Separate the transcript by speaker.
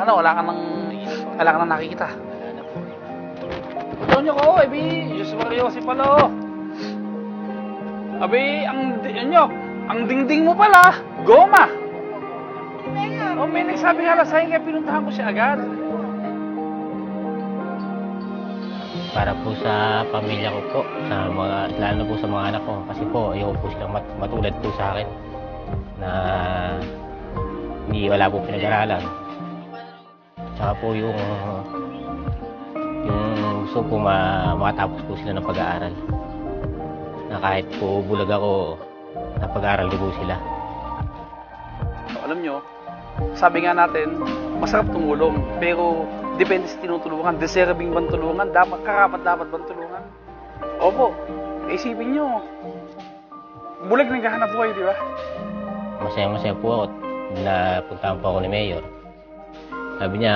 Speaker 1: ano, wala ka nang, wala ka nang nakikita. Tonyo ko, ebi, Diyos Mario si pala, oh. Abi, ang, ano, ang dingding mo pala, goma. Oh, may nagsabi nga lang sa'yo, kaya pinuntahan ko siya agad.
Speaker 2: Para po sa pamilya ko po, sa mga, lalo po sa mga anak ko. Kasi po, ayoko po silang mat, matulad po sa akin na hindi wala po pinag-aralan. Tsaka po yung yung gusto po ma, makatapos po sila ng pag-aaral. Na kahit po bulag ako, napag-aaral din po sila.
Speaker 1: Alam nyo, sabi nga natin, masarap tumulong, pero depende sa tinutulungan. Deserving bang tulungan? Dapat, karapat dapat bang tulungan? Opo, isipin nyo. Bulag naghahanap buhay, di ba?
Speaker 2: Masaya-masaya po ako na puntahan po ako ni Mayor. Sabi niya,